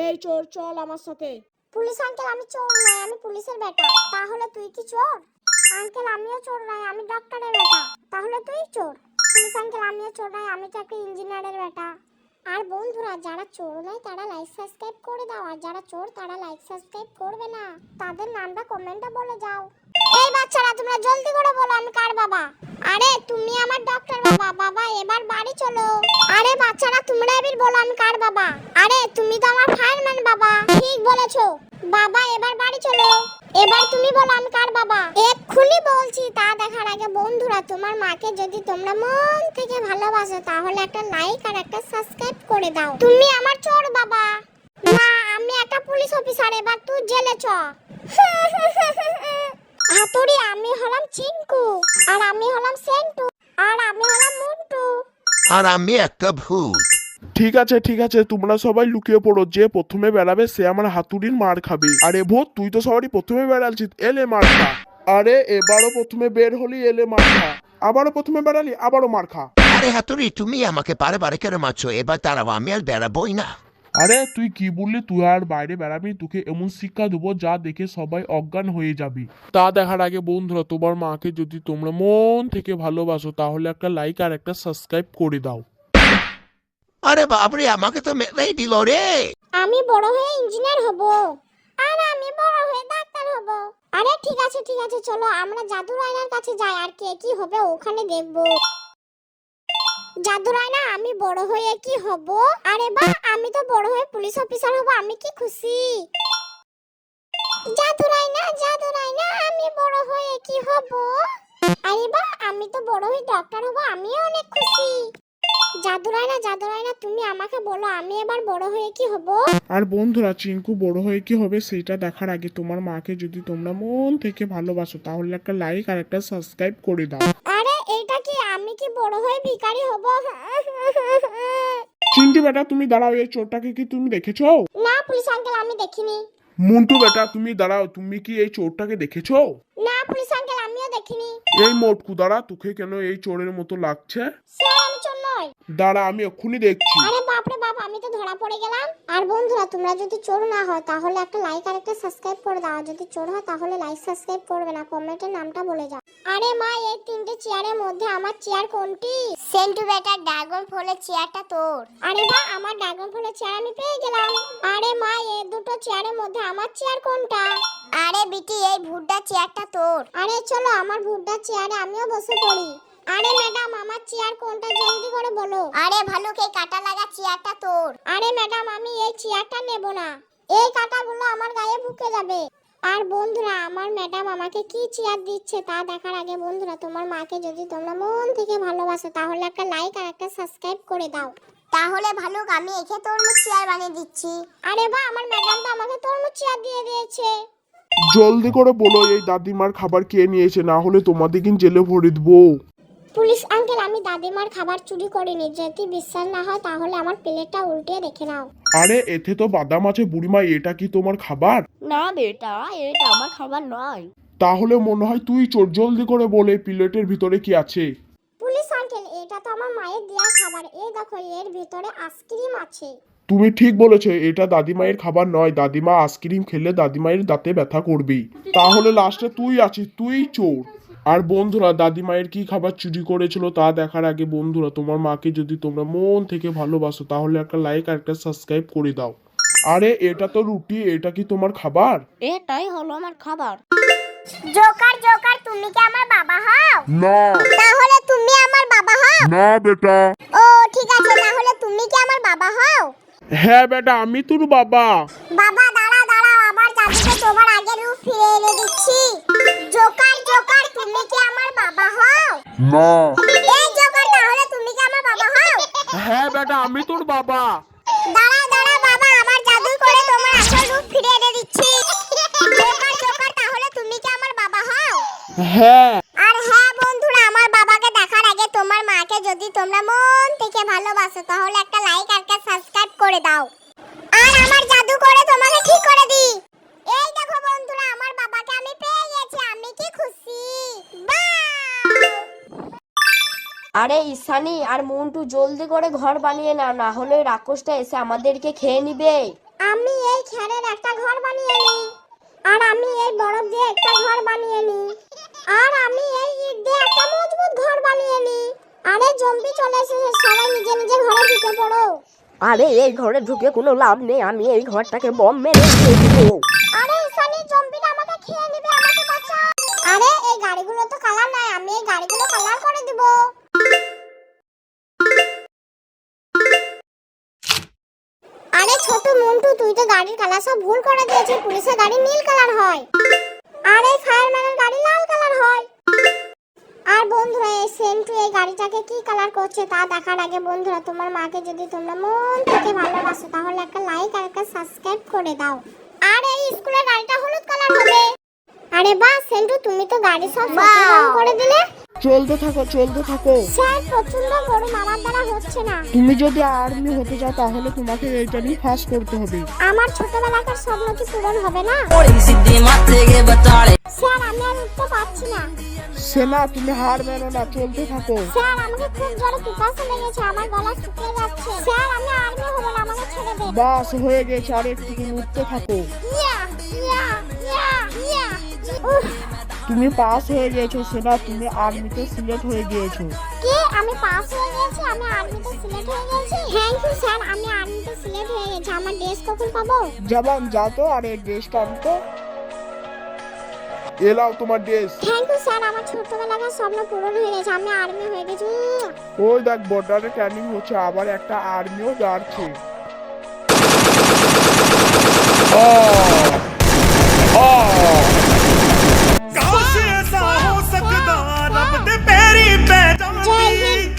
এই চোর, চল আমার সাথে। পুলিশ আঙ্কেল, আমি চোর নয়, আমি পুলিশের বেটা। তাহলে তুই কি চোর? আঙ্কেল, আমিও চোর নয়, আমি ডক্টরের বেটা। তাহলে তুই চোর? পুলিশ আঙ্কেল, আমিও চোর নয়, আমি তো একটা ইঞ্জিনিয়ারের বেটা। আর বন্ধুরা, যারা চোর নয়, তারা লাইক সাবস্ক্রাইব করে দাও। আর যারা চোর, তারা লাইক সাবস্ক্রাইব করবে না। তাদের নামটা কমেন্টে বলে যাও। এই বাচ্চারা, তোমরা জলদি করে বলো, আমি কার বাবা? আরে, তুমি আমার ডক্টর বাবা। বাবা, এবার বাড়ি চলো। আরে বাচ্চারা, তোমরা এবার বলো, আমি কার বাবা? আরে, তুমি তো আমার বলেছ। বাবা, এবার বাড়ি চলো। এবার তুমি বলো আমি কার বাবা। এক্ষুনি বলছি, তা দেখার আগে বন্ধুরা, তোমার মাকে যদি তোমরা মন থেকে ভালোবাসো, তাহলে একটা লাইক আর একটা সাবস্ক্রাইব করে দাও। তুমি আমার চোর বাবা। না, আমি একটা পুলিশ অফিসার এবার তুই জেলে চ। হাতুড়ি, আমি হলাম চিঙ্কু, আর আমি হলাম সেন্টু, আর আমি হলাম মুন্টু। আর আমি একটা ভূত। ঠিক আছে ঠিক আছে তোমরা সবাই লুকিয়ে পড়ো যে প্রথমে বেড়াবে সে আমার হাতুড়ির মার খাবে। আরে ভূত তুই তো সবারই প্রথমে বেড়ালছিস এলে মার খা। আরে এবারও প্রথমে বের হলি এলে মার খা। আবারও প্রথমে বেড়ালি আবারও মার খা। আরে হাতুড়ি তুমি আমাকে বারে বারে কেন মারছো এবার দাঁড়াও আমি আর বেড়াবোই না। আরে তুই কি বললি তুই আর বাইরে বেড়াবি তোকে এমন শিক্ষা দেবো যা দেখে সবাই অজ্ঞান হয়ে যাবি। তা দেখার আগে বন্ধুরা তোমার মাকে যদি তোমরা মন থেকে ভালোবাসো তাহলে একটা লাইক আর একটা সাবস্ক্রাইব করে দাও। আরে বাবরে আমাকে তো মেরেই দিল রে। আমি বড় হয়ে ইঞ্জিনিয়ার হব। আর আমি বড় হয়ে ডাক্তার হব। আরে ঠিক আছে ঠিক আছে, চলো আমরা জাদুর আয়নার কাছে যাই, আর কে কি হবে ওখানে দেখব। জাদুর আয়না আমি বড় হয়ে কি হব? আরে বা, আমি তো বড় হয়ে পুলিশ অফিসার হব, আমি কি খুশি? জাদুর আয়না জাদুর আয়না আমি বড় হয়ে কি হব? আরে বা, আমি তো বড় হয়ে ডক্টর হব, আমিও অনেক খুশি। জাদুরাই না জাদুরাই না তুমি আমাকে বলো আমি এবার বড় হয়ে কি হব? আর বন্ধুরা চিঙ্কু বড় হয়ে কি হবে সেটা দেখার আগে তোমার মাকে যদি তোমরা মন থেকে ভালোবাসো তাহলে একটা লাইক আর একটা সাবস্ক্রাইব করে দাও। আরে এটা কি? আমি কি বড় হয়ে ভিখারি হব? চিন্টু বেটা তুমি দাঁড়াও এই চোরটাকে কি তুমি দেখেছ? না পুলিশ আঙ্কেল আমি দেখিনি। মুন্টু বেটা তুমি দাঁড়াও তুমি কি এই চোরটাকে দেখেছ? না পুলিশ আঙ্কেল আমিও দেখিনি। এই মোটকু দাঁড়া তোকে কেন এই চোরের মতো লাগছে? স্যার আমি চোর নই। দাঁড়া আমি এক্ষুনি দেখছি। আরে বাপরে বাপ আমি তো ধরা পড়ে গেলাম। আর বন্ধুরা তোমরা যদি চোর না হয় তাহলে একটা লাইক আর একটা সাবস্ক্রাইব করে দাও। যদি চোর হয় তাহলে লাইক সাবস্ক্রাইব করবে না কমেন্টে নামটা বলে যাও। আরে মা এই তিনটে চেয়ারের মধ্যে আমার চেয়ার কোনটি? সেন্টু বেটার ড্রাগন ফলের চেয়ারটা তোর। আরে বা আমার ড্রাগন ফলের চেয়ার আমি পেয়ে গেলাম। আরে মা এই দুটো চেয়ারের মধ্যে আমার চেয়ার কোনটা? আরে বিটি এই ভুট্টা চেয়ারটা তোর। আরে চলো আমার ভুট্টা চেয়ারে আমিও বসে পড়ি। আরে ম্যাডাম আমার চেয়ার কোনটা জলদি করে বলো। আরে ভালুকে কাটা লাগা চেয়ারটা তোর। আরে ম্যাডাম আমি এই চেয়ারটা নেব না। এই কাটাগুলো আমার গায়ে ভুকে যাবে। আর বন্ধুরা আমার ম্যাডাম আমাকে কি চেয়ার দিচ্ছে তা দেখার আগে বন্ধুরা তোমার মাকে যদি তোমরা মন থেকে ভালোবাসো তাহলে একটা লাইক আর একটা সাবস্ক্রাইব করে দাও। তাহলে ভালো আমি একে তরমুজ চেয়ার বানিয়ে দিচ্ছি। আরে বা আমার ম্যাডাম তো আমাকে তরমুজ চেয়ার দিয়ে দিয়েছে। জলদি করে বলো এই দাদিমার খাবার কে নিয়েছে? না হলে তোমাদের কিন্তু জেলে ভরে দেবো। পুলিশ আঙ্কেল আমি দাদিমার খাবার চুরি করিনি। যদি বিশ্বাস না হয় তাহলে আমার প্লেটটা উল্টে রেখে দাও আরে এতে তো বাদাম আছে বুড়িমা এটা কি তোমার খাবার? না বেটা এটা আমার খাবার নয়। তাহলে মনে হয় তুই চোর জলদি করে বলে প্লেটের ভিতরে কি আছে? পুলিশ আঙ্কেল এটা তো আমার মায়ের দেওয়া খাবার। এই দেখো এর ভিতরে আইসক্রিম আছে। তুমি ঠিক বলেছ এটা দাদিমায়ের খাবার নয়। দাদিমা আইসক্রিম খেলে দাদিমায়ের দাঁতে ব্যথা করবে তাহলে লাস্টে তুই আছিস তুই চোর। আর বন্ধুরা দাদিমায়ের কি খাবার চুরি করেছিল তা দেখার আগে বন্ধুরা তোমার মাকে যদি তোমরা মন থেকে ভালোবাসো তাহলে একটা লাইক আর একটা সাবস্ক্রাইব করে দাও। আরে এটা তো রুটি এটা কি তোমার খাবার? এটাই হলো আমার খাবার। জোকার জোকার তুমি কি আমার বাবা হও? না। তাহলে তুমি আমার বাবা হও? না বেটা। ও ঠিক আছে তাহলে তুমি কি আমার বাবা হও? হ্যাঁ বেটা আমি তোর বাবা। বাবা দাঁড়া দাঁড়াও আবার জাদুকে তোমার আগের রূপ ফিরে এনে দিচ্ছি। না। এই জোকার তাহলে তুমি কি আমার বাবা হও? হ্যাঁ বেটা আমি তোর বাবা। দাঁড়া দাঁড়া বাবা আমার জাদু করে তোমার আসল রূপ ফিরে এনে দিচ্ছি। জোকার জোকার তাহলে তুমি কি আমার বাবা হও? হ্যাঁ। আরে ঈশানি আর মন্টু জলদি করে ঘর বানিয়ে না না হলে ওই রাক্ষসটা এসে আমাদেরকে খেয়ে নিবে। আমি এই খেরের একটা ঘর বানিয়ে নি আর আমি এই বরফ দিয়ে একটা ঘর বানিয়ে নি আর আমি এই ইট দিয়ে একটা মজবুত ঘর বানিয়ে নি আরে জম্বি চলে এসেছে সবাই নিজে নিজে ঘরে ঢুকে পড়ো। আরে এই ঘরে ঢুকে কোনো লাভ নেই আমি এই ঘরটাকে বম মেরে দিয়ে দিব। আরে সানি জম্বিটা আমাকে খেয়ে নেবে আমাকে বাঁচা। আরে এই গাড়িগুলো তো কালার নাই আমি এই গাড়িগুলো কালার করে দিব। ছোট মন্টু তুই তো গাড়ির কালার সব ভুল করে দিয়েছিস। পুলিশের গাড়ি নীল কালার হয়। আর এই ফায়ারম্যানের গাড়ি লাল কালার হয়। আর বন্ধুরা এই সেন্টু এই গাড়িটাকে কি কালার করছে তা দেখার আগে বন্ধুরা তোমার মাকে যদি তোমরা মন থেকে ভালোবাসো তাহলে একটা লাইক আর একটা সাবস্ক্রাইব করে দাও। আর এই স্কুলের গাড়িটা হলুদ কালার হবে। আরে বাহ সেন্টু তুমি তো গাড়ি সব করে দিলে। চলতে থাকো চলতে থাকো। স্যার প্রচণ্ড গরম আমার দ্বারা হচ্ছে না। তুমি যদি আর্মি হতে চাও তাহলে তোমাকে এইটা নিয়ে ফাঁস করতে হবে। আমার ছোটবেলাকার স্বপ্ন কি পূরণ হবে না? স্যার আমি আর উঠতে পারছি না। সেনা তুমি হার মেনো না চলতে থাকো। স্যার আমাকে খুব জোরে পিপাসা লেগেছে আমার গলা শুকিয়ে যাচ্ছে। স্যার আমি আর্মি হব না আমাকে ছেড়ে দেন। বাস হয়ে গেছে আর একটু উঠতে থাকো ইয়া ইয়া ইয়া ইয়া। উফ। তুমি পাস হয়ে গেছো সেনা তুমি আর্মিতে সিলেক্ট হয়ে গিয়েছো। কি? আমি পাস হয়ে গেছি আমি আর্মিতে সিলেক্ট হয়ে গেছি থ্যাংক ইউ স্যার আমি আর্মিতে সিলেক্ট হয়ে গেছি আমার ড্রেস কখন পাবো? জবান যা তো আর এই ড্রেসটা আনতো। এলাও তোমার ড্রেস থ্যাংক ইউ স্যার আমার ছোটবেলাকার স্বপ্ন পূরণ হয়ে গেছে। আমি আর্মি হয়ে গেছি। ওই দেখ বর্ডারে ট্রেনিং হচ্ছে আবার একটা আর্মিও যাচ্ছে ਕਾਸ਼ ਐਸਾ ਹੋ ਸਕਦਾ ਰੱਬ ਦੇ ਪੈਰੀ ਪੈ ਜਾਂਦੀ